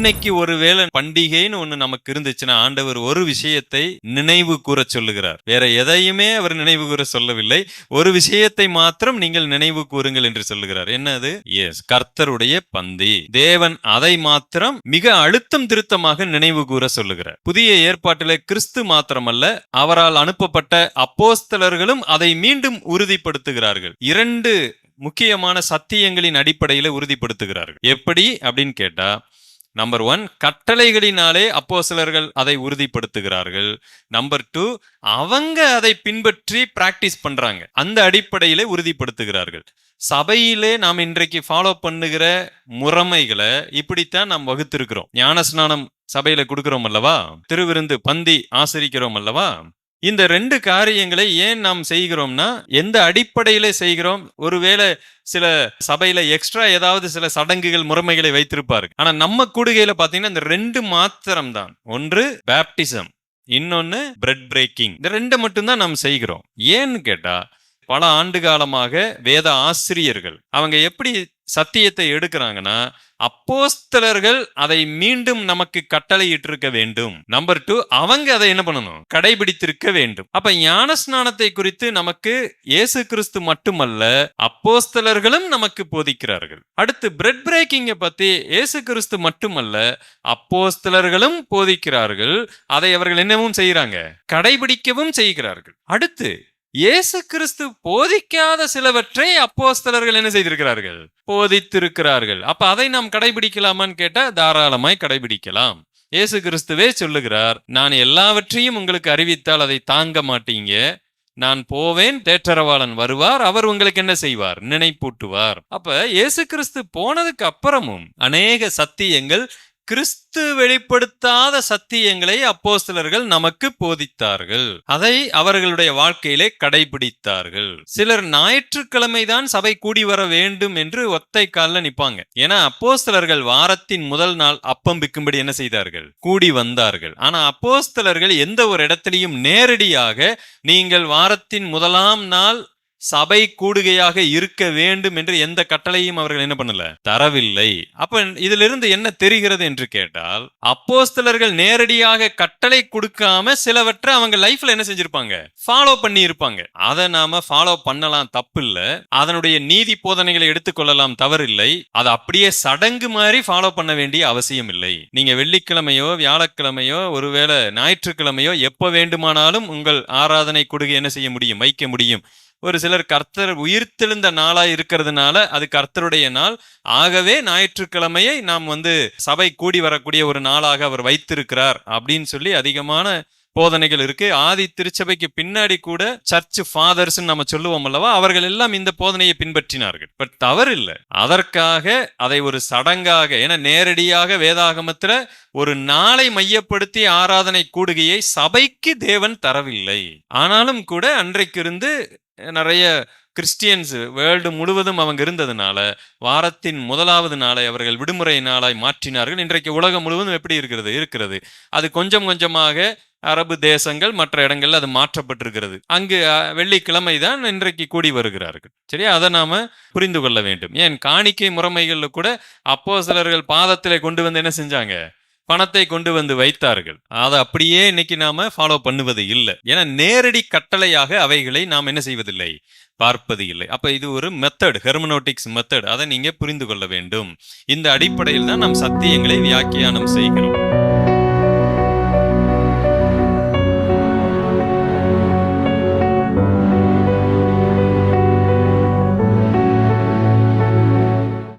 இன்னைக்கு ஒருவேளை பண்டிகைன்னு ஒண்ணு நமக்கு இருந்துச்சுன்னா ஆண்டவர் ஒரு விஷயத்தை நினைவு கூற சொல்லுகிறார். வேற எதையுமே அவர் நினைவு கூற சொல்லவில்லை. ஒரு விஷயத்தை மாத்திரம் நீங்கள் நினைவு கூறுங்கள் என்று சொல்லுகிறார். என்னது? எஸ் கர்த்தருடைய பந்தி. தேவன் அதை மாத்திரம் மிக அழுத்தம் திருத்தமாக நினைவு கூற சொல்லுகிறார். புதிய ஏற்பாட்டிலே கிறிஸ்து மாத்திரமல்ல அவரால் அனுப்பப்பட்ட அப்போஸ்தலர்களும் அதை மீண்டும் உறுதிப்படுத்துகிறார்கள். இரண்டு முக்கியமான சத்தியங்களின் அடிப்படையில உறுதிப்படுத்துகிறார்கள். எப்படி அப்படின்னு கேட்டா நம்பர் ஒன் கட்டளைகளினாலே அப்போ சிலர்கள் அதை உறுதிப்படுத்துகிறார்கள். நம்பர் டூ அவங்க அதை பின்பற்றி பிராக்டிஸ் பண்றாங்க. அந்த அடிப்படையிலே உறுதிப்படுத்துகிறார்கள். சபையிலே நாம் இன்றைக்கு ஃபாலோ பண்ணுகிற முறைமைகளை இப்படித்தான் நாம் வகுத்திருக்கிறோம். ஞானஸ்நானம் சபையில கொடுக்கிறோம் அல்லவா? திருவிருந்து பந்தி ஆசிரிக்கிறோம் அல்லவா? இந்த ரெண்டு காரியங்களை ஏன் நாம் செய்கிறோம்னா எந்த அடிப்படையில செய்கிறோம்? ஒருவேளை சில சபையில எக்ஸ்ட்ரா ஏதாவது சில சடங்குகள் முறைமைகளை வைத்திருப்பாரு. ஆனா நம்ம கூடுகையில பாத்தீங்கன்னா இந்த ரெண்டு மாத்திரம் தான் ஒன்று பேப்டிசம் இன்னொன்னு பிரெட் பிரேக்கிங் இந்த ரெண்டு மட்டும்தான் நாம் செய்கிறோம். ஏன்னு கேட்டா பல ஆண்டு காலமாக வேத ஆசிரியர்கள் அவங்க எப்படி சத்தியத்தை எடுக்கிறாங்கன்னா அப்போஸ்தலர்கள் அதை மீண்டும் நமக்கு கட்டளையிட்டிருக்க வேண்டும். நம்பர் டூ அவங்க அதை என்ன பண்ணணும்? கடைபிடித்திருக்க வேண்டும். அப்ப ஞான ஸ்நானத்தை குறித்து நமக்கு இயேசு கிறிஸ்து மட்டுமல்ல அப்போஸ்தலர்களும் நமக்கு போதிக்கிறார்கள். அடுத்து பிரெட் பிரேக்கிங்கை பத்தி இயேசு கிறிஸ்து மட்டுமல்ல அப்போஸ்தலர்களும் போதிக்கிறார்கள். அதை அவர்கள் என்னவும் செய்யறாங்க கடைபிடிக்கவும் செய்கிறார்கள். அடுத்து இயேசு கிறிஸ்து போதிக்காத சிலவற்றை அப்போஸ்தலர்கள் என்ன செய்திருக்கிறார்கள்? போதித்திருக்கிறார்கள். அப்ப அதை நாம் கடைபிடிக்கலாமான்னு கேட்டா தாராளமாய் கடைபிடிக்கலாம். இயேசு கிறிஸ்துவே சொல்லுகிறார் நான் எல்லாவற்றையும் உங்களுக்கு அறிவித்தால் அதை தாங்க மாட்டீங்க. நான் போவேன் தேற்றரவாளன் வருவார் அவர் உங்களுக்கு என்ன செய்வார்? நினைப்பூட்டுவார். அப்ப இயேசு கிறிஸ்து போனதுக்கு அப்புறமும் அநேக சத்தியங்கள் கிறிஸ்து வெளிப்படுத்தாத சத்தியங்களை அப்போஸ்தலர்கள் நமக்கு போதித்தார்கள். அதை அவர்களுடைய வாழ்க்கையிலே கடைபிடித்தார்கள். சிலர் ஞாயிற்றுக்கிழமை தான் சபை கூடி வர வேண்டும் என்று ஒத்தை காலில் நிப்பாங்க ஏன்னா அப்போஸ்தலர்கள் வாரத்தின் முதல் நாள் அப்பம் விற்கும்படி என்ன செய்தார்கள்? கூடி வந்தார்கள். ஆனா அப்போஸ்தலர்கள் எந்த ஒரு இடத்திலையும் நேரடியாக நீங்கள் வாரத்தின் முதலாம் நாள் சபை கூடுகையாக இருக்க வேண்டும் என்று எந்த கட்டளையும் அவர்கள் என்ன பண்ணல? தரவில்லை. அப்ப இதிலிருந்து என்ன தெரிகிறது என்று கேட்டால் அப்போஸ்தலர்கள் நேரடியாக கட்டளை கொடுக்காம சிலவற்றை அவங்க லைஃப்ல என்ன செஞ்சிருப்பாங்க? ஃபாலோ பண்ணி இருப்பாங்க அதை நாம ஃபாலோ பண்ணலாம் தப்பு இல்ல அதனுடைய நீதி போதனைகளை எடுத்துக்கொள்ளலாம் தவறில்லை. அதை அப்படியே சடங்கு மாதிரி ஃபாலோ பண்ண வேண்டிய அவசியம் இல்லை. நீங்க வெள்ளிக்கிழமையோ வியாழக்கிழமையோ ஒருவேளை ஞாயிற்றுக்கிழமையோ எப்ப வேண்டுமானாலும் உங்கள் ஆராதனை கொடுக்க என்ன செய்ய முடியும்? வைக்க முடியும். ஒரு சிலர் கர்த்தர் உயிர்த்தெழுந்த நாளா இருக்கிறதுனால அது கர்த்தருடைய நாள். ஆகவே ஞாயிற்றுக்கிழமையை நாம் வந்து சபை கூடி வரக்கூடிய ஒரு நாளாக அவர் வைத்திருக்கிறார் அப்படின்னு சொல்லி அதிகமான போதனைகள் இருக்கு. ஆதி திருச்சபைக்கு பின்னாடி கூட சர்ச் ஃபாதர்ஸ் நம்ம சொல்லுவோம் அல்லவா? அவர்கள் எல்லாம் இந்த போதனையை பின்பற்றினார்கள். பட் தவறு இல்லை. அதற்காக அதை ஒரு சடங்காக ஏன்னா நேரடியாக வேதாகமத்துல ஒரு நாளை மையப்படுத்தி ஆராதனை கூடுகையை சபைக்கு தேவன் தரவில்லை. ஆனாலும் கூட அன்றைக்கு இருந்து நிறைய கிறிஸ்டியன்ஸ் வேர்ல்டு முழுவதும் அவங்க இருந்ததுனால வாரத்தின் முதலாவது நாளை அவர்கள் விடுமுறை நாளாய் மாற்றினார்கள். இன்றைக்கு உலகம் முழுவதும் எப்படி இருக்கிறது? இருக்கிறது. அது கொஞ்சம் கொஞ்சமாக அரபு தேசங்கள் மற்ற இடங்கள்ல அது மாற்றப்பட்டிருக்கிறது. அங்கு வெள்ளிக்கிழமை தான் இன்றைக்கு கூடி வருகிறார்கள். சரியா? அதை நாம புரிந்து கொள்ள வேண்டும். ஏன்? காணிக்கை முறைமைகள்ல கூட அப்போ சிலர்கள் பாதத்திலே கொண்டு வந்து என்ன செஞ்சாங்க? பணத்தை கொண்டு வந்து வைத்தார்கள். அதை அப்படியே இன்னைக்கு நாம ஃபாலோ பண்ணுவது இல்லை. ஏன்னா நேரடி கட்டளையாக அவைகளை நாம் என்ன செய்வதில்லை? பார்ப்பது இல்லை. அப்ப இது ஒரு மெத்தட் ஹெர்மனோட்டிக்ஸ் மெத்தட் அதை நீங்க புரிந்து கொள்ள வேண்டும். இந்த அடிப்படையில் தான் நாம் சத்தியங்களை வியாக்கியானம் செய்கிறோம்.